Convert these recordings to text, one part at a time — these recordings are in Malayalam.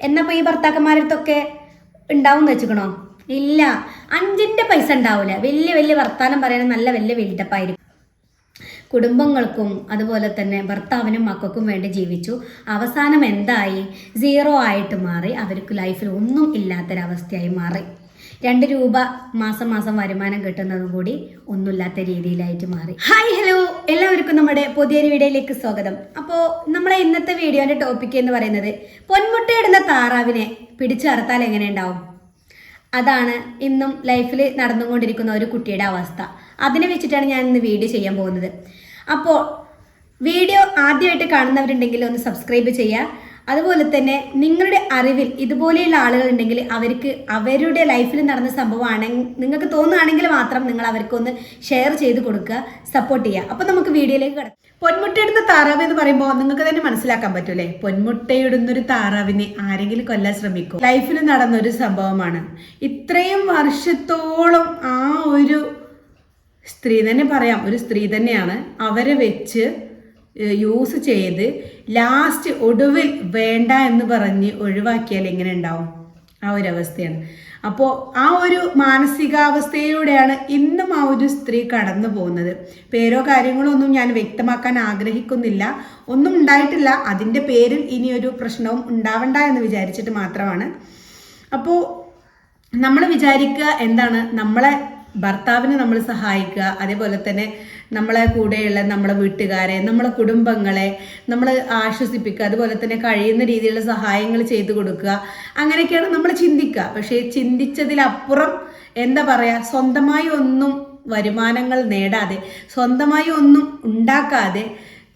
എന്നപ്പോ ഈ ഭർത്താക്കന്മാരടുത്തൊക്കെ ഉണ്ടാവും വെച്ചുക്കണോ? ഇല്ല. അഞ്ചിന്റെ പൈസ ഉണ്ടാവില്ല വലിയ വലിയ വർത്താനം പറയണ നല്ല വലിയ വീട്ടപ്പായിരിക്കും കുടുംബങ്ങൾക്കും അതുപോലെ തന്നെ ഭർത്താവിനും മക്കൾക്കും വേണ്ടി ജീവിച്ചു. അവസാനം എന്തായി? സീറോ ആയിട്ട് മാറി. അവർക്ക് ലൈഫിൽ ഒന്നും ഇല്ലാത്തൊരവസ്ഥയായി മാറി. രണ്ട് രൂപ മാസം മാസം വരുമാനം കിട്ടുന്നതും കൂടി ഒന്നുമില്ലാത്ത രീതിയിലായിട്ട് മാറി. ഹായ് ഹലോ എല്ലാവർക്കും നമ്മുടെ പുതിയൊരു വീഡിയോയിലേക്ക് സ്വാഗതം. അപ്പോൾ നമ്മളെ ഇന്നത്തെ വീഡിയോന്റെ ടോപ്പിക് എന്ന് പറയുന്നത് പൊന്മുട്ടയിടുന്ന താറാവിനെ പിടിച്ചറുത്താൽ എങ്ങനെ ഉണ്ടാവും? അതാണ് ഇന്നും ലൈഫിൽ നടന്നുകൊണ്ടിരിക്കുന്ന ഒരു കുട്ടിയുടെ അവസ്ഥ. അതിനെ വെച്ചിട്ടാണ് ഞാൻ ഇന്ന് വീഡിയോ ചെയ്യാൻ പോകുന്നത്. അപ്പോൾ വീഡിയോ ആദ്യമായിട്ട് കാണുന്നവരുണ്ടെങ്കിൽ ഒന്ന് സബ്സ്ക്രൈബ് ചെയ്യുക. അതുപോലെ തന്നെ നിങ്ങളുടെ അറിവിൽ ഇതുപോലെയുള്ള ആളുകൾ ഉണ്ടെങ്കിൽ അവർക്ക് അവരുടെ ലൈഫിൽ നടന്ന സംഭവമാണ് നിങ്ങൾക്ക് തോന്നുകയാണെങ്കിൽ മാത്രം നിങ്ങൾ അവർക്കൊന്ന് ഷെയർ ചെയ്ത് കൊടുക്കുക സപ്പോർട്ട് ചെയ്യുക. അപ്പം നമുക്ക് വീഡിയോയിലേക്ക് കിടക്കാം പൊന്മുട്ടയിടുന്ന താറാവ് എന്ന് പറയുമ്പോൾ നിങ്ങൾക്ക് തന്നെ മനസ്സിലാക്കാൻ പറ്റൂലേ പൊന്മുട്ടയിടുന്ന ഒരു താറാവിനെ ആരെങ്കിലും കൊല്ലാൻ ശ്രമിക്കും? ലൈഫിൽ നടന്ന ഒരു സംഭവമാണ്. ഇത്രയും വർഷത്തോളം ആ ഒരു സ്ത്രീ തന്നെ പറയാം ഒരു സ്ത്രീ തന്നെയാണ് അവരെ വെച്ച് യൂസ് ചെയ്ത് ലാസ്റ്റ് ഒടുവിൽ വേണ്ട എന്ന് പറഞ്ഞ് ഒഴിവാക്കിയാൽ എങ്ങനെ ഉണ്ടാവും? ആ ഒരു അവസ്ഥയാണ്. അപ്പോൾ ആ ഒരു മാനസികാവസ്ഥയിലൂടെയാണ് ഇന്നും ആ ഒരു സ്ത്രീ കടന്നു പോകുന്നത്. പേരോ കാര്യങ്ങളോ ഒന്നും ഞാൻ വ്യക്തമാക്കാൻ ആഗ്രഹിക്കുന്നില്ല. ഒന്നും ഉണ്ടായിട്ടില്ല. അതിന്റെ പേരിൽ ഇനി ഒരു പ്രശ്നവും ഉണ്ടാവണ്ട എന്ന് വിചാരിച്ചിട്ട് മാത്രമാണ്. അപ്പോൾ നമ്മൾ വിചാരിക്കുക എന്താണ്? നമ്മളെ ഭർത്താവിനെ നമ്മൾ സഹായിക്കുക അതേപോലെ തന്നെ നമ്മളെ കൂടെയുള്ള നമ്മളെ വീട്ടുകാരെ നമ്മളെ കുടുംബങ്ങളെ നമ്മൾ ആശ്വസിപ്പിക്കുക അതുപോലെ തന്നെ കഴിയുന്ന രീതിയിലുള്ള സഹായങ്ങൾ ചെയ്തു കൊടുക്കുക. അങ്ങനെയൊക്കെയാണ് നമ്മൾ ചിന്തിക്കുക. പക്ഷേ ചിന്തിച്ചതിലപ്പുറം എന്താ പറയുക സ്വന്തമായി ഒന്നും വരുമാനങ്ങൾ നേടാതെ സ്വന്തമായി ഒന്നും ഉണ്ടാക്കാതെ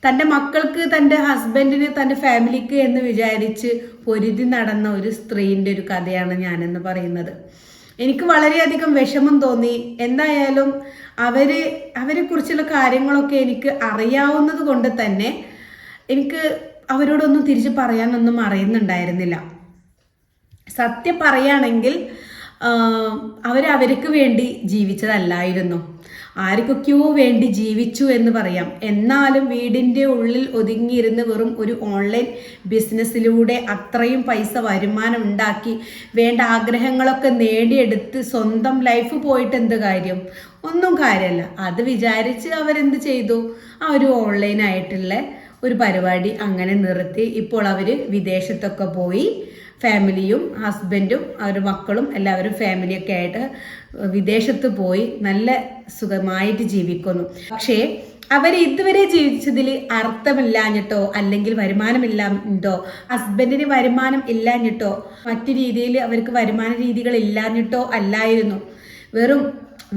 തന്റെ മക്കൾക്ക് തന്റെ ഹസ്ബൻഡിന് തന്റെ ഫാമിലിക്ക് എന്ന് വിചാരിച്ച് പൊരുതി നടന്ന ഒരു സ്ത്രീന്റെ ഒരു കഥയാണ് ഞാനെന്ന് പറയുന്നത്. എനിക്ക് വളരെയധികം വിഷമം തോന്നി. എന്തായാലും അവർ അവരെ കുറിച്ചുള്ള കാര്യങ്ങളൊക്കെ എനിക്ക് അറിയാവുന്നത് കൊണ്ട് തന്നെ എനിക്ക് അവരോടൊന്നും തിരിച്ച് പറയാനൊന്നും അറിയുന്നുണ്ടായിരുന്നില്ല. സത്യം പറയുകയാണെങ്കിൽ അവരവർക്ക് വേണ്ടി ജീവിച്ചതല്ലായിരുന്നു. ആർക്കൊക്കെയോ വേണ്ടി ജീവിച്ചു എന്ന് പറയാം. എന്നാലും വീടിന്റെ ഉള്ളിൽ ഒതുങ്ങിയിരുന്ന് വെറും ഒരു ഓൺലൈൻ ബിസിനസ്സിലൂടെ അത്രയും പൈസ വരുമാനം ഉണ്ടാക്കി വേണ്ട ആഗ്രഹങ്ങളൊക്കെ നേടിയെടുത്ത് സ്വന്തം ലൈഫ് പോയിട്ട് എന്ത് കാര്യം? ഒന്നും കാര്യമല്ല അത് വിചാരിച്ച് അവരെന്ത് ചെയ്തു? ആ ഒരു ഓൺലൈനായിട്ടുള്ള ഒരു പരിപാടി അങ്ങനെ നിർത്തി. ഇപ്പോൾ അവർ വിദേശത്തൊക്കെ പോയി. ഫാമിലിയും ഹസ്ബൻഡും അവരുടെ മക്കളും എല്ലാവരും ഫാമിലിയൊക്കെ ആയിട്ട് വിദേശത്ത് പോയി നല്ല സുഖമായിട്ട് ജീവിക്കുന്നു. പക്ഷേ അവർ ഇതുവരെ ജീവിച്ചതിൽ അർത്ഥമില്ലാഞ്ഞിട്ടോ അല്ലെങ്കിൽ വരുമാനമില്ലാഞ്ഞിട്ടോ ഹസ്ബൻഡിന് വരുമാനം ഇല്ലാഞ്ഞിട്ടോ മറ്റു രീതിയിൽ അവർക്ക് വരുമാന രീതികൾ ഇല്ലാഞ്ഞിട്ടോ അല്ലായിരുന്നു. വെറും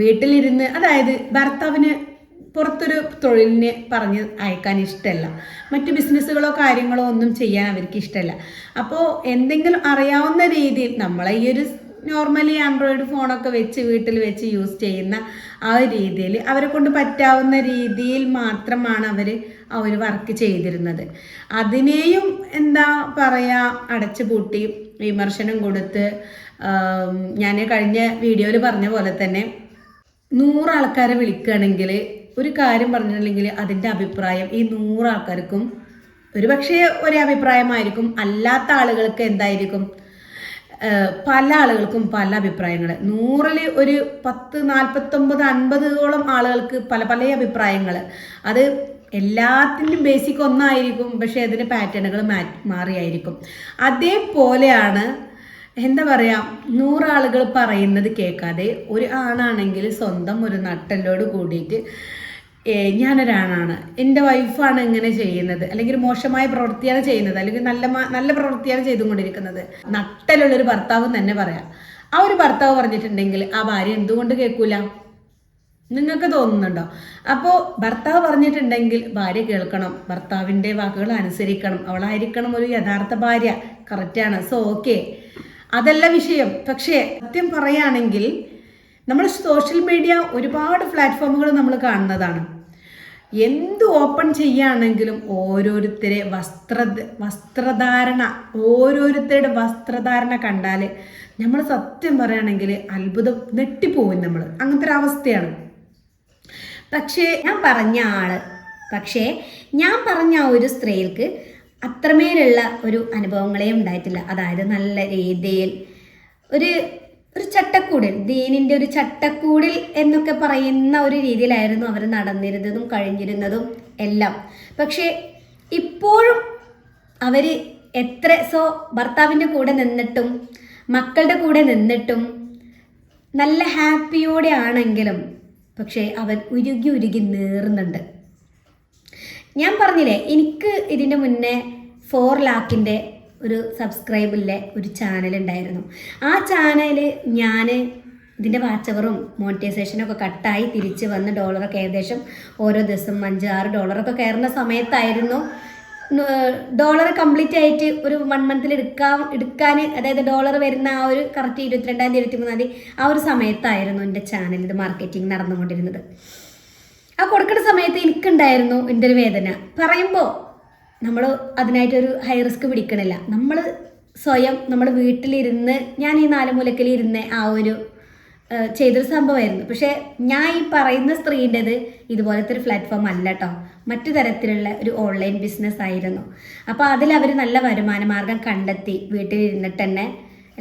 വീട്ടിലിരുന്ന് അതായത് ഭർത്താവിന് പുറത്തൊരു തൊഴിലിനെ പറഞ്ഞ് അയക്കാൻ ഇഷ്ടമല്ല മറ്റു ബിസിനസ്സുകളോ കാര്യങ്ങളോ ഒന്നും ചെയ്യാൻ അവർക്ക് ഇഷ്ടമല്ല അപ്പോൾ എന്തെങ്കിലും അറിയാവുന്ന രീതിയിൽ നമ്മളെ ഈ ഒരു നോർമലി ആൻഡ്രോയിഡ് ഫോണൊക്കെ വെച്ച് വീട്ടിൽ വെച്ച് യൂസ് ചെയ്യുന്ന ആ രീതിയിൽ അവരെ കൊണ്ട് പറ്റാവുന്ന രീതിയിൽ മാത്രമാണ് അവർ ആ ഒരു വർക്ക് ചെയ്തിരുന്നത്. അതിനെയും എന്താ പറയുക അടച്ചു പൂട്ടി വിമർശനം കൊടുത്ത് ഞാൻ കഴിഞ്ഞ വീഡിയോയിൽ പറഞ്ഞ പോലെ തന്നെ നൂറ് ആൾക്കാരെ വിളിക്കുകയാണെങ്കിൽ ഒരു കാര്യം പറഞ്ഞിട്ടുണ്ടെങ്കിൽ അതിന്റെ അഭിപ്രായം ഈ നൂറ് ആൾക്കാർക്കും ഒരു പക്ഷേ ഒരേ അഭിപ്രായമായിരിക്കും. അല്ലാത്ത ആളുകൾക്ക് എന്തായിരിക്കും? പല ആളുകൾക്കും പല അഭിപ്രായങ്ങൾ. നൂറിൽ ഒരു പത്ത് നാൽപ്പത്തൊമ്പത് അൻപതോളം ആളുകൾക്ക് പല പല അഭിപ്രായങ്ങൾ. അത് എല്ലാത്തിന്റെയും ബേസിക് ഒന്നായിരിക്കും പക്ഷേ അതിന്റെ പാറ്റേണുകൾ മാറിയായിരിക്കും. അതേപോലെയാണ് എന്താ പറയുക നൂറാളുകൾ പറയുന്നത് കേൾക്കാതെ ഒരു ആണാണെങ്കിൽ സ്വന്തം ഒരു നട്ടലോട് കൂടിയിട്ട് ഞാനൊരാണാണ്. എന്റെ വൈഫാണ് ഇങ്ങനെ ചെയ്യുന്നത്. അല്ലെങ്കിൽ മോശമായ പ്രവൃത്തിയാണ് ചെയ്യുന്നത്. അല്ലെങ്കിൽ നല്ല നല്ല പ്രവൃത്തിയാണ് ചെയ്തുകൊണ്ടിരിക്കുന്നത്. നട്ടലുള്ളൊരു ഭർത്താവ് തന്നെ പറയാം. ആ ഒരു ഭർത്താവ് പറഞ്ഞിട്ടുണ്ടെങ്കിൽ ആ ഭാര്യ എന്തുകൊണ്ട് കേൾക്കൂല? നിങ്ങൾക്ക് തോന്നുന്നുണ്ടോ? അപ്പോൾ ഭർത്താവ് പറഞ്ഞിട്ടുണ്ടെങ്കിൽ ഭാര്യ കേൾക്കണം. ഭർത്താവിന്റെ വാക്കുകൾ അനുസരിക്കണം. അവളായിരിക്കണം ഒരു യഥാർത്ഥ ഭാര്യ. കറക്റ്റാണ് സോ ഓക്കെ അതല്ല വിഷയം. പക്ഷേ സത്യം പറയുകയാണെങ്കിൽ നമ്മൾ സോഷ്യൽ മീഡിയ ഒരുപാട് പ്ലാറ്റ്ഫോമുകൾ നമ്മൾ കാണുന്നതാണ്. എന്ത് ഓപ്പൺ ചെയ്യുകയാണെങ്കിലും ഓരോരുത്തരെ വസ്ത്ര വസ്ത്രധാരണ ഓരോരുത്തരുടെ വസ്ത്രധാരണ കണ്ടാൽ നമ്മൾ സത്യം പറയുകയാണെങ്കിൽ അത്ഭുതം നെട്ടിപ്പോവും നമ്മൾ അങ്ങനത്തെ ഒരു അവസ്ഥയാണ് പക്ഷേ ഞാൻ പറഞ്ഞ ആൾ പക്ഷേ ഞാൻ പറഞ്ഞ ആ ഒരു സ്ത്രീക്ക് അത്രമേലുള്ള ഒരു അനുഭവങ്ങളേ ഉണ്ടായിട്ടില്ല. അതായത് നല്ല രീതിയിൽ ഒരു ഒരു ചട്ടക്കൂടിൽ. ദീനിന്റെ ഒരു ചട്ടക്കൂടിൽ എന്നൊക്കെ പറയുന്ന ഒരു രീതിയിലായിരുന്നു അവർ നടന്നിരുന്നതും കഴിഞ്ഞിരുന്നതും എല്ലാം. പക്ഷേ ഇപ്പോഴും അവർ എത്ര സോ ഭർത്താവിന്റെ കൂടെ നിന്നിട്ടും മക്കളുടെ കൂടെ നിന്നിട്ടും നല്ല ഹാപ്പിയോടെ ആണെങ്കിലും പക്ഷേ അവൻ ഉരുകി ഉരുകി നീറുന്നുണ്ട്. ഞാൻ പറഞ്ഞില്ലേ എനിക്ക് ഇതിന്റെ മുന്നേ ഫോർ ലാക്കിന്റെ ഒരു സബ്സ്ക്രൈബിലെ ഒരു ചാനൽ ഉണ്ടായിരുന്നു. ആ ചാനൽ ഞാൻ ഇതിന്റെ വാച്ചവറും മോണിറ്റൈസേഷനും ഒക്കെ കട്ടായി തിരിച്ച് വന്ന് ഡോളറൊക്കെ ഏകദേശം ഓരോ ദിവസം അഞ്ച് ആറ് ഡോളറൊക്കെ കയറുന്ന സമയത്തായിരുന്നു. ഡോളർ കംപ്ലീറ്റ് ആയിട്ട് ഒരു വൺ മന്തിൽ എടുക്കാൻ എടുക്കാൻ അതായത് ഡോളർ വരുന്ന ആ ഒരു കറക്റ്റ് ഇരുപത്തിരണ്ടാം തീയതി ഇരുപത്തിമൂന്നാം തീയതി ആ ഒരു സമയത്തായിരുന്നു എന്റെ ചാനൽ ഇത് മാർക്കറ്റിംഗ് നടന്നുകൊണ്ടിരുന്നത്. ആ കൊടുക്കുന്ന സമയത്ത് എനിക്കുണ്ടായിരുന്നു എന്റെ ഒരു വേദന. പറയുമ്പോൾ നമ്മൾ അതിനായിട്ടൊരു ഹൈ റിസ്ക് പിടിക്കണില്ല. നമ്മൾ സ്വയം നമ്മൾ വീട്ടിലിരുന്ന് ഞാൻ ഈ നാലുമൂലക്കിൽ ഇരുന്ന് ആ ഒരു ചെയ്തൊരു സംഭവമായിരുന്നു. പക്ഷേ ഞാൻ ഈ പറയുന്ന സ്ത്രീന്റെത് ഇതുപോലത്തെ ഒരു പ്ലാറ്റ്ഫോം അല്ല കേട്ടോ മറ്റു തരത്തിലുള്ള ഒരു ഓൺലൈൻ ബിസിനസ് ആയിരുന്നു. അപ്പോൾ അതിൽ അവർ നല്ല വരുമാന മാർഗം കണ്ടെത്തി വീട്ടിലിരുന്നിട്ട് തന്നെ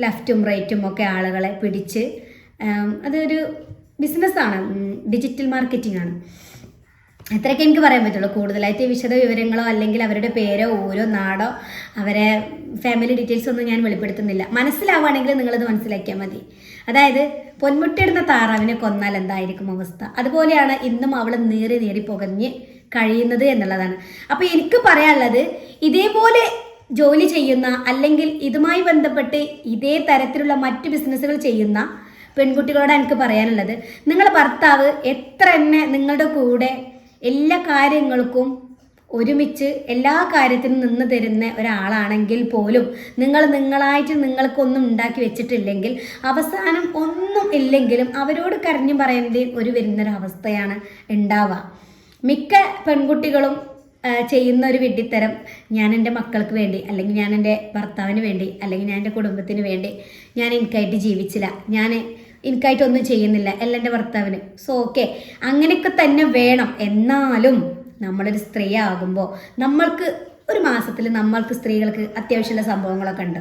ലെഫ്റ്റും റൈറ്റും ഒക്കെ ആളുകളെ പിടിച്ച് അതൊരു ബിസിനസ്സാണ് ഡിജിറ്റൽ മാർക്കറ്റിംഗ് ആണ്. അത്രയൊക്കെ എനിക്ക് പറയാൻ പറ്റുള്ളൂ. കൂടുതലായിട്ട് വിശദ വിവരങ്ങളോ അല്ലെങ്കിൽ അവരുടെ പേരോ ഓരോ നാടോ അവരെ ഫാമിലി ഡീറ്റെയിൽസ് ഒന്നും ഞാൻ വെളിപ്പെടുത്തുന്നില്ല. മനസ്സിലാവുകയാണെങ്കിൽ നിങ്ങളത് മനസ്സിലാക്കിയാൽ മതി. അതായത് പൊന്മുട്ടിയിടുന്ന താറാവിനെ കൊന്നാൽ എന്തായിരിക്കും അവസ്ഥ? അതുപോലെയാണ് ഇന്നും അവൾ നേറി നീറി പുകഞ്ഞ് കഴിയുന്നത് എന്നുള്ളതാണ്. അപ്പോൾ എനിക്ക് പറയാനുള്ളത് ഇതേപോലെ ജോലി ചെയ്യുന്ന അല്ലെങ്കിൽ ഇതുമായി ബന്ധപ്പെട്ട് ഇതേ തരത്തിലുള്ള മറ്റ് ബിസിനസ്സുകൾ ചെയ്യുന്ന പെൺകുട്ടികളോട് എനിക്ക് പറയാനുള്ളത്. നിങ്ങളുടെ ഭർത്താവ് എത്ര തന്നെ നിങ്ങളുടെ കൂടെ എല്ലാ കാര്യങ്ങൾക്കും ഒരുമിച്ച് എല്ലാ കാര്യത്തിനും നിന്ന് തരുന്ന ഒരാളാണെങ്കിൽ പോലും നിങ്ങൾ നിങ്ങളായിട്ട് നിങ്ങൾക്കൊന്നും ഉണ്ടാക്കി വെച്ചിട്ടില്ലെങ്കിൽ അവസാനം ഒന്നും ഇല്ലെങ്കിലും അവരോട് കരഞ്ഞു പറയേണ്ടി ഒരു വരുന്നൊരവസ്ഥയാണ് ഉണ്ടാവുക. മിക്ക പെൺകുട്ടികളും ചെയ്യുന്ന ഒരു വിഡ്ഢിത്തരം ഞാൻ എന്റെ മക്കൾക്ക് വേണ്ടി അല്ലെങ്കിൽ ഞാൻ എന്റെ ഭർത്താവിന് വേണ്ടി അല്ലെങ്കിൽ ഞാൻ എന്റെ കുടുംബത്തിന് വേണ്ടി ഞാൻ എനിക്കായിട്ട് ജീവിച്ചില്ല. ഞാൻ എനിക്കായിട്ടൊന്നും ചെയ്യുന്നില്ല. അല്ല എന്റെ ഭർത്താവിന്. സോ ഓക്കെ അങ്ങനെയൊക്കെ തന്നെ വേണം. എന്നാലും നമ്മളൊരു സ്ത്രീ ആകുമ്പോൾ നമ്മൾക്ക് ഒരു മാസത്തിൽ നമ്മൾക്ക് സ്ത്രീകൾക്ക് അത്യാവശ്യമുള്ള സംഭവങ്ങളൊക്കെ ഉണ്ട്.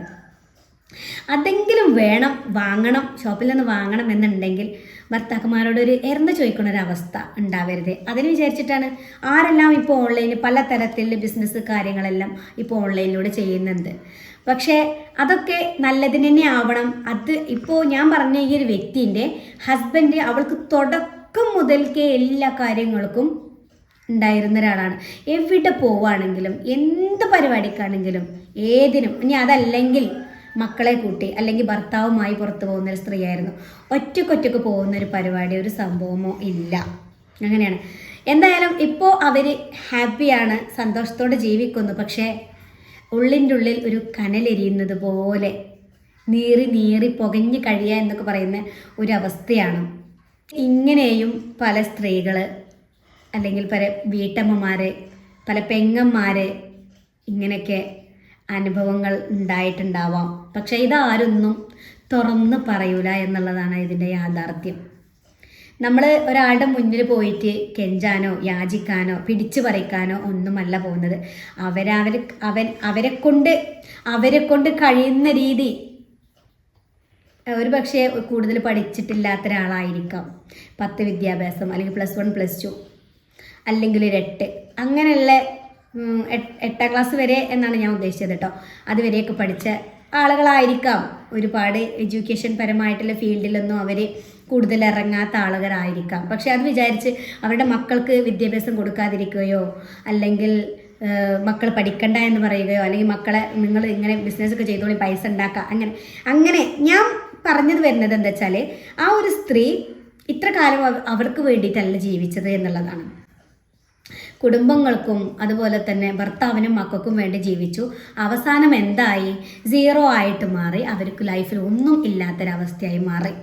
അതെങ്കിലും വേണം വാങ്ങണം ഷോപ്പിൽ നിന്ന് വാങ്ങണം എന്നുണ്ടെങ്കിൽ ഭർത്താക്കന്മാരോട് ഒരു എറിഞ്ഞ് ചോദിക്കുന്ന ഒരു അവസ്ഥ ഉണ്ടാവരുത്. അതിന് വിചാരിച്ചിട്ടാണ് ആരെല്ലാം ഇപ്പോൾ ഓൺലൈനിൽ പല തരത്തിലുള്ള ബിസിനസ് കാര്യങ്ങളെല്ലാം ഇപ്പോൾ ഓൺലൈനിലൂടെ ചെയ്യുന്നുണ്ട് പക്ഷേ അതൊക്കെ നല്ലതിന് തന്നെ ആവണം. അത് ഇപ്പോൾ ഞാൻ പറഞ്ഞ ഈ ഒരു വ്യക്തിന്റെ ഹസ്ബൻഡ് അവൾക്ക് തുടക്കം മുതൽക്കേ എല്ലാ കാര്യങ്ങൾക്കും ഉണ്ടായിരുന്ന ഒരാളാണ്. എവിടെ പോവുകയാണെങ്കിലും എന്ത് പരിപാടിക്കാണെങ്കിലും ഏതിനും ഇനി അതല്ലെങ്കിൽ മക്കളെ കൂട്ടി അല്ലെങ്കിൽ ഭർത്താവുമായി പുറത്തു പോകുന്ന ഒരു സ്ത്രീയായിരുന്നു. ഒറ്റക്കൊറ്റക്ക് പോകുന്ന ഒരു പരിപാടി ഒരു സംഭവമോ ഇല്ല. അങ്ങനെയാണ്. എന്തായാലും ഇപ്പോൾ അവർ ഹാപ്പിയാണ് സന്തോഷത്തോടെ ജീവിക്കുന്നു. പക്ഷേ ഉള്ളിന്റെ ഉള്ളിൽ ഒരു കനലെരിയുന്നത് പോലെ നീറി നീറി പുകഞ്ഞ് കഴിയുക എന്നൊക്കെ പറയുന്ന ഒരു അവസ്ഥയാണ്. ഇങ്ങനെയും പല സ്ത്രീകൾ അല്ലെങ്കിൽ പല വീട്ടമ്മമാർ പല പെങ്ങന്മാർ ഇങ്ങനെയൊക്കെ അനുഭവങ്ങൾ ഉണ്ടായിട്ടുണ്ടാവാം. പക്ഷെ ഇതാരൊന്നും തുറന്ന് പറയൂല എന്നുള്ളതാണ് ഇതിന്റെ യാഥാർത്ഥ്യം. നമ്മൾ ഒരാളുടെ മുന്നിൽ പോയിട്ട് കെഞ്ചാനോ യാചിക്കാനോ പിടിച്ചു പറിക്കാനോ ഒന്നുമല്ല പോകുന്നത്. അവരവർ അവൻ അവരെ കൊണ്ട് അവരെ കൊണ്ട് കഴിയുന്ന രീതി ഒരു പക്ഷേ കൂടുതൽ പഠിച്ചിട്ടില്ലാത്ത ഒരാളായിരിക്കാം പത്ത് വിദ്യാഭ്യാസം അല്ലെങ്കിൽ പ്ലസ് വൺ പ്ലസ് ടു അല്ലെങ്കിൽ ഒരു എട്ട്. അങ്ങനെയുള്ള എട്ട്- ക്ലാസ് വരെ എന്നാണ് ഞാൻ ഉദ്ദേശിച്ചത് കേട്ടോ അതുവരെയൊക്കെ പഠിച്ച ആളുകളായിരിക്കാം. ഒരുപാട് എഡ്യൂക്കേഷൻ പരമായിട്ടുള്ള ഫീൽഡിലൊന്നും അവർ കൂടുതൽ ഇറങ്ങാത്ത ആളുകളായിരിക്കാം. പക്ഷെ അത് വിചാരിച്ച് അവരുടെ മക്കൾക്ക് വിദ്യാഭ്യാസം കൊടുക്കാതിരിക്കുകയോ അല്ലെങ്കിൽ മക്കൾ പഠിക്കണ്ട എന്ന് പറയുകയോ അല്ലെങ്കിൽ മക്കളെ നിങ്ങൾ ഇങ്ങനെ ബിസിനസ് ഒക്കെ ചെയ്തോളി പൈസ ഉണ്ടാക്കുക അങ്ങനെ അങ്ങനെ ഞാൻ പറഞ്ഞത് വരുന്നത് എന്താ വെച്ചാൽ ആ ഒരു സ്ത്രീ ഇത്ര കാലം അവ- അവർക്ക് വേണ്ടിയിട്ടല്ല ജീവിച്ചത് എന്നുള്ളതാണ്. കുടുംബങ്ങൾക്കും അതുപോലെ തന്നെ ഭർത്താവിനും മക്കൾക്കും വേണ്ടി ജീവിച്ചു. അവസാനം എന്തായി? സീറോ ആയിട്ട് മാറി. അവർക്ക് ലൈഫിൽ ഒന്നും ഇല്ലാത്തൊരവസ്ഥയായി മാറി.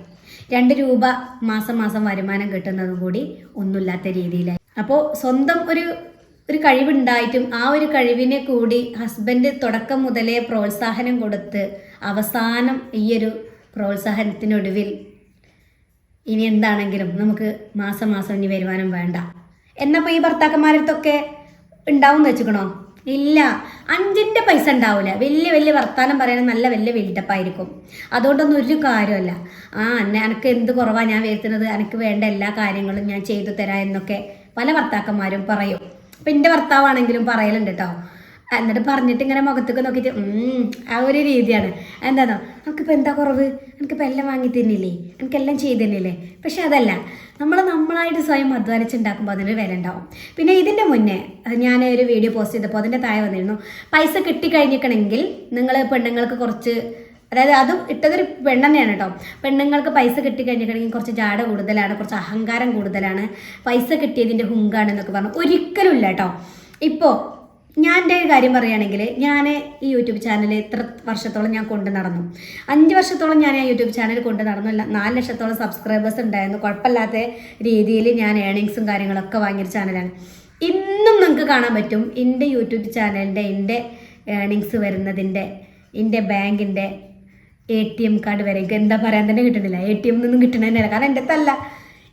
രണ്ട് രൂപ മാസം മാസം വരുമാനം കിട്ടുന്നതും കൂടി ഒന്നുമില്ലാത്ത രീതിയിലായി. അപ്പോൾ സ്വന്തം ഒരു ഒരു കഴിവുണ്ടായിട്ടും ആ ഒരു കഴിവിനെ കൂടി ഹസ്ബൻഡ് തുടക്കം മുതലേ പ്രോത്സാഹനം കൊടുത്ത് അവസാനം ഈ ഒരു പ്രോത്സാഹനത്തിനൊടുവിൽ ഇനി എന്താണെങ്കിലും നമുക്ക് മാസം മാസം ഇനി വരുമാനം വേണ്ട. എന്നപ്പോൾ ഈ ഭർത്താക്കന്മാരടുത്തൊക്കെ ഉണ്ടാവും വെച്ചുക്കണോ? ഇല്ല. അഞ്ചിന്റെ പൈസ ഉണ്ടാവില്ല വലിയ വലിയ വർത്താനം പറയാൻ നല്ല വലിയ ബിൽഡപ്പായിരിക്കും അതുകൊണ്ടൊന്നും ഒരു കാര്യമല്ല ആ എന്നെ എനിക്ക് എന്ത് കുറവാ ഞാൻ വരുത്തുന്നത്? എനിക്ക് വേണ്ട എല്ലാ കാര്യങ്ങളും ഞാൻ ചെയ്തു തരാം എന്നൊക്കെ പല ഭർത്താക്കന്മാരും പറയും. അപ്പം എന്റെ ഭർത്താവാണെങ്കിലും പറയലുണ്ട് കേട്ടോ എന്നിട്ട് പറഞ്ഞിട്ട് ഇങ്ങനെ മുഖത്തേക്ക് നോക്കിയിട്ട് ആ ഒരു രീതിയാണ്. എന്താണോ നമുക്കിപ്പോൾ എന്താ കുറവ്? എനിക്കിപ്പോൾ എല്ലാം വാങ്ങി തന്നില്ലേ? എനിക്കെല്ലാം ചെയ്തു തന്നില്ലേ? പക്ഷെ അതല്ല. നമ്മൾ നമ്മളായിട്ട് സ്വയം അധ്വാനിച്ചുണ്ടാക്കുമ്പോൾ അതിനൊരു വില ഉണ്ടാവും. പിന്നെ ഇതിന്റെ മുന്നേ ഞാൻ ഒരു വീഡിയോ പോസ്റ്റ് ചെയ്തപ്പോൾ അതിന്റെ താഴെ വന്നിരുന്നു പൈസ കിട്ടിക്കഴിഞ്ഞിക്കണമെങ്കിൽ നിങ്ങൾ പെണ്ണുങ്ങൾക്ക് കുറച്ച് അതായത് അതും ഇട്ടതൊരു പെണ്ണെന്നെയാണ് കേട്ടോ പെണ്ണുങ്ങൾക്ക് പൈസ കിട്ടിക്കഴിഞ്ഞിട്ടുണ്ടെങ്കിൽ കുറച്ച് ജാട കൂടുതലാണ് കുറച്ച് അഹങ്കാരം കൂടുതലാണ്. പൈസ കിട്ടിയതിന്റെ ഹുങ്കാണ് എന്നൊക്കെ പറഞ്ഞു. ഒരിക്കലും ഇല്ല കേട്ടോ ഇപ്പോൾ ഞാൻ എന്റെ കാര്യം പറയുകയാണെങ്കിൽ ഞാൻ ഈ യൂട്യൂബ് ചാനൽ ഇത്ര വർഷത്തോളം ഞാൻ കൊണ്ടു നടന്നു. അഞ്ച് വർഷത്തോളം ഞാൻ ആ യൂട്യൂബ് ചാനൽ കൊണ്ടു നടന്നു. നാല് ലക്ഷത്തോളം സബ്സ്ക്രൈബേഴ്സ് ഉണ്ടായിരുന്നു. കുഴപ്പമില്ലാത്ത രീതിയിൽ ഞാൻ ഏണിങ്സും കാര്യങ്ങളൊക്കെ വാങ്ങിയൊരു ചാനലാണ്. ഇന്നും നിങ്ങൾക്ക് കാണാൻ പറ്റും. എന്റെ യൂട്യൂബ് ചാനലിന്റെ എന്റെ ഏണിങ്സ് വരുന്നതിന്റെ എന്റെ ബാങ്കിന്റെ എ ടി എം കാർഡ് വരെ. എനിക്ക് എന്താ പറയാൻ തന്നെ കിട്ടണില്ല എ ടി എം നിന്നും കിട്ടണമെന്നില്ല കാരണം എന്റെ തല്ല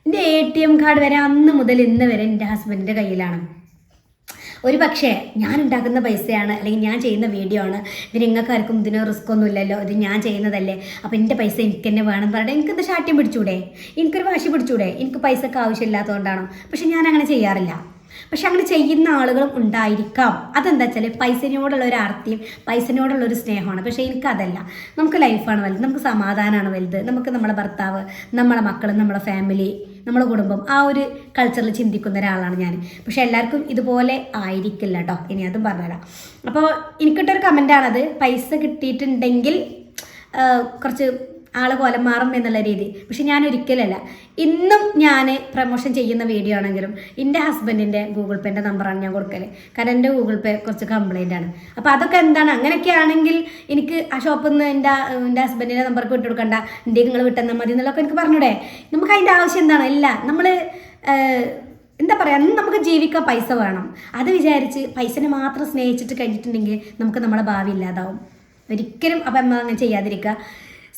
എന്റെ എ ടി എം കാർഡ് വരെ അന്ന് മുതൽ ഇന്ന് വരെ എന്റെ ഹസ്ബൻഡിന്റെ കയ്യിലാണ്. ഒരു പക്ഷേ ഞാൻ ഉണ്ടാക്കുന്ന പൈസയാണ് അല്ലെങ്കിൽ ഞാൻ ചെയ്യുന്ന വീഡിയോ ആണ്. ഇത് നിങ്ങൾക്ക് ആർക്കും ഇതിന് റിസ്ക് ഒന്നും ഇല്ലല്ലോ. ഇത് ഞാൻ ചെയ്യുന്നതല്ലേ. അപ്പോൾ എന്റെ പൈസ എനിക്ക് തന്നെ വേണം പറഞ്ഞാൽ എനിക്കിത് ശാഠ്യം പിടിച്ചൂടെ? എനിക്കൊരു വാശി പിടിച്ചൂടെ? എനിക്ക് പൈസക്ക് ആവശ്യമില്ലാത്തതുകൊണ്ടാണോ പക്ഷെ ഞാൻ അങ്ങനെ ചെയ്യാറില്ല. പക്ഷെ അങ്ങനെ ചെയ്യുന്ന ആളുകളും ഉണ്ടായിരിക്കാം. അതെന്താ വെച്ചാൽ പൈസനോടുള്ള ഒരു ആർത്തിയും പൈസനോടുള്ള ഒരു സ്നേഹമാണ്. പക്ഷേ എനിക്കതല്ല നമുക്ക് ലൈഫാണ് വലുത്. നമുക്ക് സമാധാനമാണ് വലുത്. നമുക്ക് നമ്മുടെ ഭർത്താവ് നമ്മളെ മക്കൾ നമ്മളെ ഫാമിലി നമ്മളെ കുടുംബം ആ ഒരു കൾച്ചറിൽ ചിന്തിക്കുന്ന ഒരാളാണ് ഞാൻ പക്ഷെ എല്ലാവർക്കും ഇതുപോലെ ആയിരിക്കില്ല കേട്ടോ ഇനി അതും പറഞ്ഞുതരാം. അപ്പോൾ എനിക്കിട്ടൊരു കമന്റാണത് പൈസ കിട്ടിയിട്ടുണ്ടെങ്കിൽ കുറച്ച് ആൾ കോലം മാറും എന്നുള്ള രീതി. പക്ഷെ ഞാൻ ഒരിക്കലല്ല ഇന്നും ഞാൻ പ്രമോഷൻ ചെയ്യുന്ന വീഡിയോ ആണെങ്കിലും എന്റെ ഹസ്ബൻഡിന്റെ ഗൂഗിൾ പേന്റെ നമ്പറാണ് ഞാൻ കൊടുക്കൽ. കാരണം എന്റെ ഗൂഗിൾ പേ കുറച്ച് കംപ്ലൈന്റ് ആണ്. അപ്പോൾ അതൊക്കെ എന്താണ്? അങ്ങനെയൊക്കെ ആണെങ്കിൽ എനിക്ക് ആ ഷോപ്പിൽ നിന്ന് എന്റെ എന്റെ ഹസ്ബൻഡിന്റെ നമ്പർക്ക് വിട്ടു കൊടുക്കണ്ട. എന്റെ നിങ്ങൾ വിട്ടെന്നാൽ മതി എന്നുള്ളതൊക്കെ എനിക്ക് പറഞ്ഞൂടെ. നമുക്ക് അതിന്റെ ആവശ്യം എന്താണ്? ഇല്ല. നമ്മൾ എന്താ പറയുക അന്ന് നമുക്ക് ജീവിക്കാൻ പൈസ വേണം. അത് വിചാരിച്ച് പൈസനെ മാത്രം സ്നേഹിച്ചിട്ട് കഴിഞ്ഞിട്ടുണ്ടെങ്കിൽ നമുക്ക് നമ്മളെ ഭാവി ഇല്ലാതാവും. ഒരിക്കലും അപ്പം നമ്മൾ അങ്ങനെ ചെയ്യാതിരിക്കുക.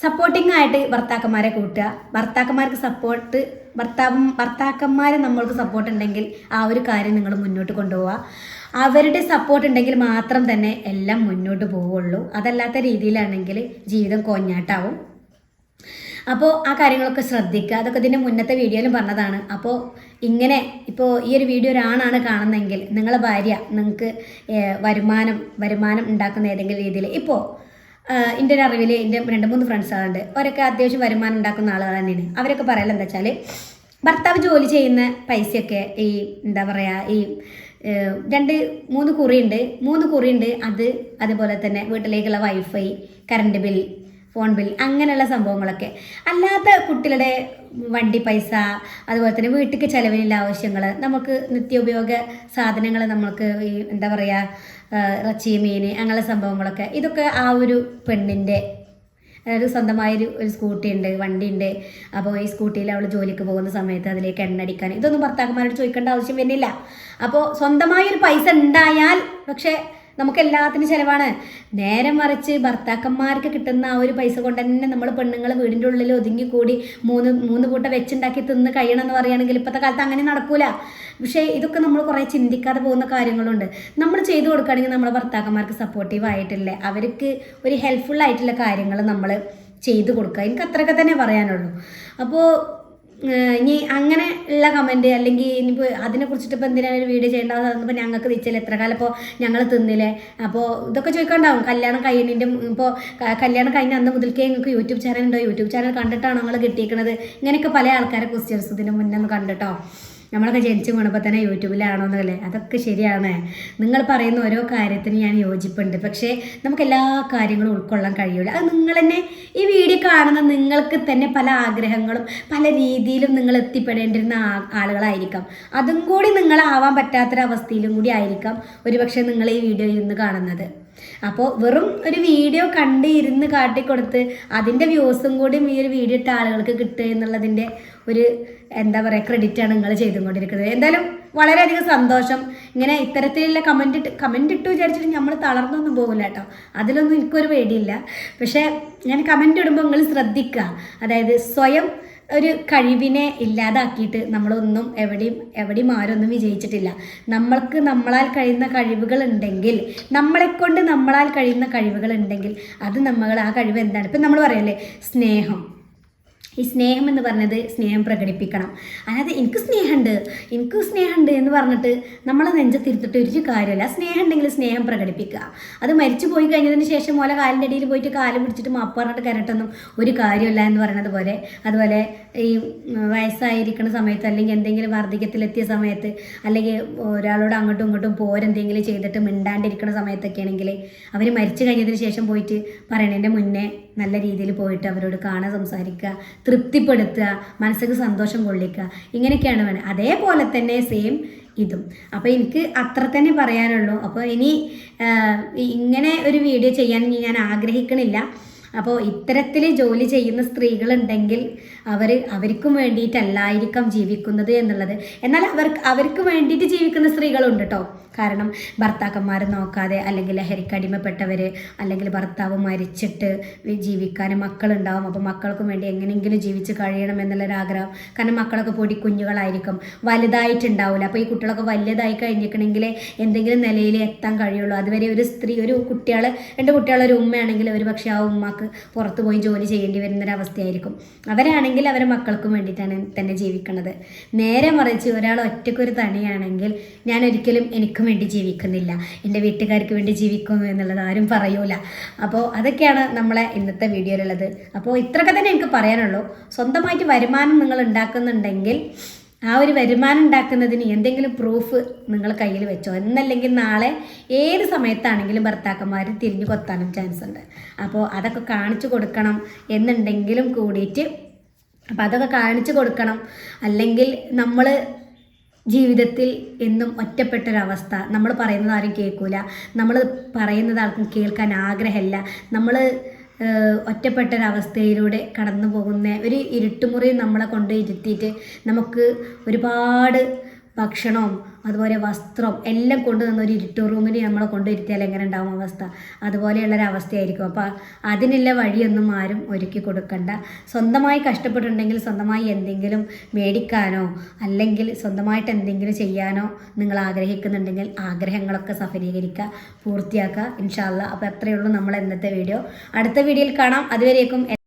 സപ്പോർട്ടിംഗ് ആയിട്ട് ഭർത്താക്കന്മാരെ കൂട്ടുക. ഭർത്താക്കന്മാർക്ക് സപ്പോർട്ട് ഭർത്താവ് ഭർത്താക്കന്മാരെ നമ്മൾക്ക് സപ്പോർട്ട് ഉണ്ടെങ്കിൽ ആ ഒരു കാര്യം നിങ്ങൾ മുന്നോട്ട് കൊണ്ടുപോവുക. അവരുടെ സപ്പോർട്ട് ഉണ്ടെങ്കിൽ മാത്രം തന്നെ എല്ലാം മുന്നോട്ട് പോവുള്ളൂ. അതല്ലാത്ത രീതിയിലാണെങ്കിൽ ജീവിതം കോഞ്ഞാട്ടാവും. അപ്പോൾ ആ കാര്യങ്ങളൊക്കെ ശ്രദ്ധിക്കുക. അതൊക്കെ ഇതിന്റെ മുന്നത്തെ വീഡിയോയിലും പറഞ്ഞതാണ്. അപ്പോൾ ഇങ്ങനെ ഇപ്പോൾ ഈ ഒരു വീഡിയോ ഒരാണാണ് കാണുന്നതെങ്കിൽ നിങ്ങളെ ഭാര്യ നിങ്ങൾക്ക് വരുമാനം വരുമാനം ഉണ്ടാക്കുന്ന ഏതെങ്കിലും രീതിയിൽ ഇപ്പോൾ എന്റെ ഒരു അറിവിൽ എന്റെ രണ്ട് മൂന്ന് ഫ്രണ്ട്സ് ഫ്രണ്ട്സുകളുണ്ട് അവരൊക്കെ അത്യാവശ്യം വരുമാനം ഉണ്ടാക്കുന്ന ആളുകൾ തന്നെയാണ്. അവരൊക്കെ പറയല എന്താ വെച്ചാൽ ഭർത്താവ് ജോലി ചെയ്യുന്ന പൈസയൊക്കെ ഈ എന്താ പറയുക ഈ രണ്ട് മൂന്ന് കുറിയുണ്ട്. മൂന്ന് കുറിയുണ്ട്. അത് അതുപോലെ തന്നെ വീട്ടിലേക്കുള്ള wifi current bill phone bill അങ്ങനെയുള്ള സംഭവങ്ങളൊക്കെ. അല്ലാത്ത കുട്ടികളുടെ വണ്ടി പൈസ അതുപോലെ തന്നെ വീട്ടിലേക്ക് ചിലവിനുള്ള ആവശ്യങ്ങൾ നമുക്ക് നിത്യോപയോഗ സാധനങ്ങൾ നമുക്ക് ഈ എന്താ പറയുക ഇറച്ചി മീൻ അങ്ങനെയുള്ള സംഭവങ്ങളൊക്കെ. ഇതൊക്കെ ആ ഒരു പെണ്ണിന്റെ അതായത് സ്വന്തമായൊരു ഒരു സ്കൂട്ടി ഉണ്ട് വണ്ടി ഉണ്ട്. അപ്പോൾ ഈ സ്കൂട്ടിയിൽ അവൾ ജോലിക്ക് പോകുന്ന സമയത്ത് അതിലേക്ക് എണ്ണടിക്കാൻ ഇതൊന്നും ഭർത്താക്കന്മാരോട് ചോദിക്കേണ്ട ആവശ്യം വരുന്നില്ല. അപ്പോൾ സ്വന്തമായൊരു പൈസ ഉണ്ടായാൽ പക്ഷേ നമുക്ക് എല്ലാത്തിനും ചിലവാണ്. നേരെ മറിച്ച് ഭർത്താക്കന്മാർക്ക് കിട്ടുന്ന ആ ഒരു പൈസ കൊണ്ട് തന്നെ നമ്മൾ പെണ്ണുങ്ങൾ വീടിന്റെ ഉള്ളിൽ ഒതുങ്ങി കൂടി മൂന്ന് മൂന്ന് കൂട്ട വെച്ചുണ്ടാക്കി തിന്ന് കഴിയണം എന്ന് പറയുകയാണെങ്കിൽ ഇപ്പോഴത്തെ കാലത്ത് അങ്ങനെ നടക്കൂല. പക്ഷേ ഇതൊക്കെ നമ്മൾ കുറേ ചിന്തിക്കാതെ പോകുന്ന കാര്യങ്ങളുണ്ട്. നമ്മൾ ചെയ്തു കൊടുക്കുകയാണെങ്കിൽ നമ്മളെ ഭർത്താക്കന്മാർക്ക് സപ്പോർട്ടീവ് ആയിട്ടില്ലേ? അവർക്ക് ഒരു ഹെൽപ്ഫുൾ ആയിട്ടുള്ള കാര്യങ്ങൾ നമ്മൾ ചെയ്തു കൊടുക്കുക. എനിക്ക് അത്രയൊക്കെ തന്നെ പറയാനുള്ളൂ. അപ്പോൾ ഇനി അങ്ങനെ ഉള്ള കമന്റ് അല്ലെങ്കിൽ ഇനിയിപ്പോൾ അതിനെ കുറിച്ചിട്ട് ഇപ്പോൾ എന്തിനാണ് ഒരു വീഡിയോ ചെയ്യേണ്ടത്? പറഞ്ഞപ്പോൾ ഞങ്ങൾക്ക് തിരിച്ചില്ല? എത്ര കാലം ഇപ്പോൾ ഞങ്ങൾ തിന്നില്ലേ? അപ്പോൾ ഇതൊക്കെ ചോദിക്കാണ്ടാവും. കല്യാണം കഴിഞ്ഞിന്റെ ഇപ്പോൾ കല്യാണം കഴിഞ്ഞ അന്ന് മുതൽക്കേ നിങ്ങൾക്ക് യൂട്യൂബ് ചാനൽ ഉണ്ടോ? യൂട്യൂബ് ചാനൽ കണ്ടിട്ടാണോ നിങ്ങൾ കിട്ടിയിരിക്കുന്നത് ഇങ്ങനെയൊക്കെ പല ആൾക്കാരെ ക്വസ്റ്റ്യൻസ് ഇതിന് മുന്നേ ഒന്ന് കണ്ടിട്ടോ. നമ്മളൊക്കെ ജനിച്ചു വീണപ്പോൾ തന്നെ യൂട്യൂബിലാണോ എന്നല്ലേ അതൊക്കെ ശരിയാണ്. നിങ്ങൾ പറയുന്ന ഓരോ കാര്യത്തിന് ഞാൻ യോജിപ്പുണ്ട്. പക്ഷേ നമുക്ക് എല്ലാ കാര്യങ്ങളും ഉൾക്കൊള്ളാൻ കഴിയില്ല അത് നിങ്ങൾ തന്നെ ഈ വീഡിയോ കാണുന്ന നിങ്ങൾക്ക് തന്നെ പല ആഗ്രഹങ്ങളും പല രീതിയിലും നിങ്ങൾ എത്തിപ്പെടേണ്ടിരുന്ന ആളുകളായിരിക്കാം. അതും കൂടി നിങ്ങളാവാൻ പറ്റാത്തൊരവസ്ഥയിലും കൂടി ആയിരിക്കാം ഒരുപക്ഷെ നിങ്ങൾ ഈ വീഡിയോ നിന്ന് കാണുന്നത്. അപ്പോൾ വെറും ഒരു വീഡിയോ കണ്ട് ഇരുന്ന് കാട്ടിക്കൊടുത്ത് അതിന്റെ വ്യൂസും കൂടി ഈ ഒരു വീഡിയോ ഇട്ട ആളുകൾക്ക് കിട്ടുക എന്നുള്ളതിന്റെ ഒരു എന്താ പറയുക ക്രെഡിറ്റാണ് നിങ്ങൾ ചെയ്തുകൊണ്ടിരിക്കുന്നത്. എന്തായാലും വളരെയധികം സന്തോഷം. ഇങ്ങനെ ഇത്തരത്തിലുള്ള കമന്റ് ഇട്ട് കമന്റ് ഇട്ടു വിചാരിച്ചിട്ട് നമ്മൾ തളർന്നൊന്നും പോകില്ല കേട്ടോ. അതിലൊന്നും എനിക്കൊരു പേടിയില്ല. പക്ഷേ ഞാൻ കമന്റ് ഇടുമ്പോൾ നിങ്ങൾ ശ്രദ്ധിക്കുക അതായത് സ്വയം ഒരു കഴിവിനെ ഇല്ലാതാക്കിയിട്ട് നമ്മളൊന്നും എവിടെയും എവിടെയും ആരൊന്നും വിജയിച്ചിട്ടില്ല. നമ്മൾക്ക് നമ്മളാൽ കഴിയുന്ന കഴിവുകൾ ഉണ്ടെങ്കിൽ നമ്മളെ കൊണ്ട് നമ്മളാൽ കഴിയുന്ന കഴിവുകൾ ഉണ്ടെങ്കിൽ അത് നമ്മൾ ആ കഴിവ് എന്താണ്? ഇപ്പം നമ്മൾ പറയല്ലേ സ്നേഹം. ഈ സ്നേഹം എന്ന് പറഞ്ഞത് സ്നേഹം പ്രകടിപ്പിക്കണം. അതായത് എനിക്ക് സ്നേഹമുണ്ട്. എനിക്ക് സ്നേഹമുണ്ട് എന്ന് പറഞ്ഞിട്ട് നമ്മളെ നെഞ്ചത്തിരുത്തിട്ട് ഒരു കാര്യമല്ല. സ്നേഹം ഉണ്ടെങ്കിൽ സ്നേഹം പ്രകടിപ്പിക്കുക. അത് മരിച്ചു പോയി കഴിഞ്ഞതിന് ശേഷം ഓല കാലിന്റെ അടിയിൽ പോയിട്ട് കാൽ പിടിച്ചിട്ട് മാപ്പ് പറഞ്ഞിട്ട് കരട്ടൊന്നും ഒരു കാര്യമില്ല എന്ന് പറയുന്നത് പോലെ. അതുപോലെ ഈ വയസ്സായിരിക്കുന്ന സമയത്ത് അല്ലെങ്കിൽ എന്തെങ്കിലും വാർദ്ധക്യത്തിലെത്തിയ സമയത്ത് അല്ലെങ്കിൽ ഒരാളോട് അങ്ങോട്ടും ഇങ്ങോട്ടും പോരെന്തെങ്കിലും ചെയ്തിട്ട് മിണ്ടാണ്ടിരിക്കുന്ന സമയത്തൊക്കെ ആണെങ്കിൽ അവർ മരിച്ചു കഴിഞ്ഞതിന് ശേഷം പോയിട്ട് പറയണതിന്റെ മുന്നേ നല്ല രീതിയിൽ പോയിട്ട് അവരോട് കാണാൻ സംസാരിക്കുക. തൃപ്തിപ്പെടുത്തുക മനസ്സിന് സന്തോഷം കൊള്ളിക്കുക. ഇങ്ങനെയൊക്കെയാണ് വേണം അതേപോലെ തന്നെ സെയിം ഇതും. അപ്പോൾ എനിക്ക് അത്ര തന്നെ പറയാനുള്ളൂ. അപ്പോൾ ഇനി ഇങ്ങനെ ഒരു വീഡിയോ ചെയ്യാൻ ഞാൻ ആഗ്രഹിക്കണില്ല. അപ്പോൾ ഇത്തരത്തിൽ ജോലി ചെയ്യുന്ന സ്ത്രീകളുണ്ടെങ്കിൽ അവർ അവർക്കും വേണ്ടിയിട്ടല്ലായിരിക്കാം ജീവിക്കുന്നത് എന്നുള്ളത്. എന്നാൽ അവർക്ക് അവർക്ക് വേണ്ടിയിട്ട് ജീവിക്കുന്ന സ്ത്രീകളുണ്ട് കേട്ടോ കാരണം ഭർത്താക്കന്മാർ നോക്കാതെ അല്ലെങ്കിൽ ലഹരിക്ക് അടിമപ്പെട്ടവർ അല്ലെങ്കിൽ ഭർത്താവ് മരിച്ചിട്ട് ജീവിക്കാൻ മക്കളുണ്ടാവും. അപ്പോൾ മക്കൾക്കും വേണ്ടി എങ്ങനെയെങ്കിലും ജീവിച്ച് കഴിയണം എന്നുള്ളൊരാഗ്രഹം. കാരണം മക്കളൊക്കെ പൊടി കുഞ്ഞുകളായിരിക്കും വലുതായിട്ടുണ്ടാവില്ല അപ്പോൾ ഈ കുട്ടികളൊക്കെ വലുതായി കഴിഞ്ഞിരിക്കണമെങ്കിൽ എന്തെങ്കിലും നിലയിൽ എത്താൻ കഴിയുള്ളൂ. അതുവരെ ഒരു സ്ത്രീ ഒരു കുട്ടികൾ രണ്ട് കുട്ടികളൊരു ഉമ്മയാണെങ്കിൽ ഒരു പക്ഷേ ആ ഉമ്മക്ക് പുറത്ത് പോയി ജോലി ചെയ്യേണ്ടി വരുന്നൊരവസ്ഥയായിരിക്കും. അവരാണെങ്കിൽ അവരെ മക്കൾക്കും വേണ്ടിയിട്ടാണ് തന്നെ ജീവിക്കുന്നത് നേരെ മറിച്ച് ഒരാൾ ഒറ്റയ്ക്കൊരു തണിയാണെങ്കിൽ ഞാൻ ഒരിക്കലും എനിക്കും വേണ്ടി ജീവിക്കുന്നില്ല. എന്റെ വീട്ടുകാർക്ക് വേണ്ടി ജീവിക്കുന്നു എന്നുള്ളത് ആരും പറയൂല. അപ്പോൾ അതൊക്കെയാണ് നമ്മളെ ഇന്നത്തെ വീഡിയോയിലുള്ളത്. അപ്പോൾ ഇത്രയൊക്കെ തന്നെ എനിക്ക് പറയാനുള്ളൂ. സ്വന്തമായിട്ട് വരുമാനം നിങ്ങൾ ഉണ്ടാക്കുന്നുണ്ടെങ്കിൽ ആ ഒരു വരുമാനം ഉണ്ടാക്കുന്നതിന് എന്തെങ്കിലും പ്രൂഫ് നിങ്ങൾ കയ്യിൽ വെച്ചോ. എന്നല്ലെങ്കിൽ നാളെ ഏത് സമയത്താണെങ്കിലും ഭർത്താക്കന്മാർ തിരിഞ്ഞു കൊത്താനും ചാൻസ് ഉണ്ട്. അപ്പോൾ അതൊക്കെ കാണിച്ചു കൊടുക്കണം എന്നുണ്ടെങ്കിലും കൂടിയിട്ട് അപ്പോൾ അതൊക്കെ കാണിച്ചു കൊടുക്കണം. അല്ലെങ്കിൽ നമ്മൾ ജീവിതത്തിൽ എന്നും ഒറ്റപ്പെട്ടൊരവസ്ഥ നമ്മൾ പറയുന്നത് ആരും കേൾക്കൂല. നമ്മൾ പറയുന്നത് ആർക്കും കേൾക്കാൻ ആഗ്രഹമില്ല നമ്മൾ ഒറ്റപ്പെട്ടൊരവസ്ഥയിലൂടെ കടന്നു പോകുന്ന ഒരു ഇരുട്ടുമുറി നമ്മളെ കൊണ്ട് ഇരുത്തിയിട്ട് നമുക്ക് ഒരുപാട് ഭക്ഷണവും അതുപോലെ വസ്ത്രം എല്ലാം കൊണ്ടു തന്ന ഒരു ഇരുട്ട് റൂമിൽ നമ്മളെ കൊണ്ടുവരുത്തിയാൽ എങ്ങനെ ഉണ്ടാവും അവസ്ഥ? അതുപോലെയുള്ളൊരു അവസ്ഥയായിരിക്കും അപ്പോൾ അതിനുള്ള വഴിയൊന്നും ആരും ഒരുക്കി കൊടുക്കണ്ട. സ്വന്തമായി കഷ്ടപ്പെട്ടിട്ടുണ്ടെങ്കിൽ സ്വന്തമായി എന്തെങ്കിലും മേടിക്കാനോ അല്ലെങ്കിൽ സ്വന്തമായിട്ട് എന്തെങ്കിലും ചെയ്യാനോ നിങ്ങൾ ആഗ്രഹിക്കുന്നുണ്ടെങ്കിൽ ആഗ്രഹങ്ങളൊക്കെ സഫലീകരിക്കുക പൂർത്തിയാക്കുക ഇൻഷാല്ല അപ്പോൾ അത്രയേ ഉള്ളൂ നമ്മൾ ഇന്നത്തെ വീഡിയോ. അടുത്ത വീഡിയോയിൽ കാണാം. അതുവരേക്കും